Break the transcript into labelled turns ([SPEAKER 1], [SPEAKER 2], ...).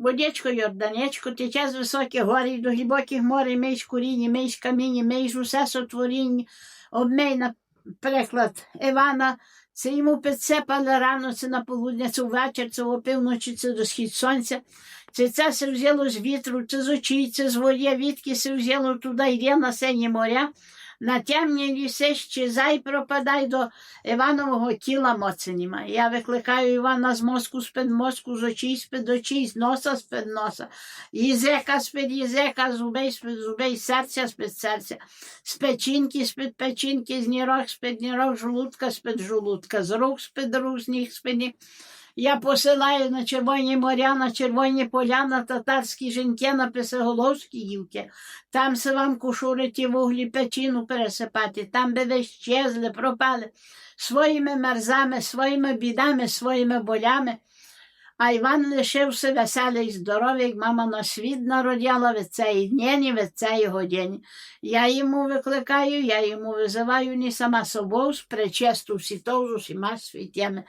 [SPEAKER 1] Водечко Йорданечко, тече з високих горів до глибоких морей, мейш курінні, мейш камінні, мейш усе сотворіння, обмей, наприклад, Івана, це йому підсипали рано, це на полудня, це ввечір, це опівночі, це до схід сонця. Це це се взяло з вітру, це з очей, це з воє, відки се взяло туди, йде на сині моря. На темні ліси щезай пропадай до Іванового тіла моці немає. Я викликаю Івана з мозку з-під мозку, з очей з-під очей, з носа з-під носа, язика з-під язика, зубей з-під зубей, серця з-під серця, з печінки з-під печінки, з нірок з-під нірок, жолудка з-під жолудка, з рук з-під з-під. Я посилаю на червоні моря, на червоні поля, на татарські жінки, на Песеголовські гілки. Там се вам кушурити вуглі печіну пересипати, там би ви щезли, пропали своїми мерзами, своїми бідами, своїми болями. А Іван лишився веселий здоровий, як мама на світ народяла від день і в цей години. Я йому викликаю, я йому визиваю не сама собою, причесту всі з усіма світями.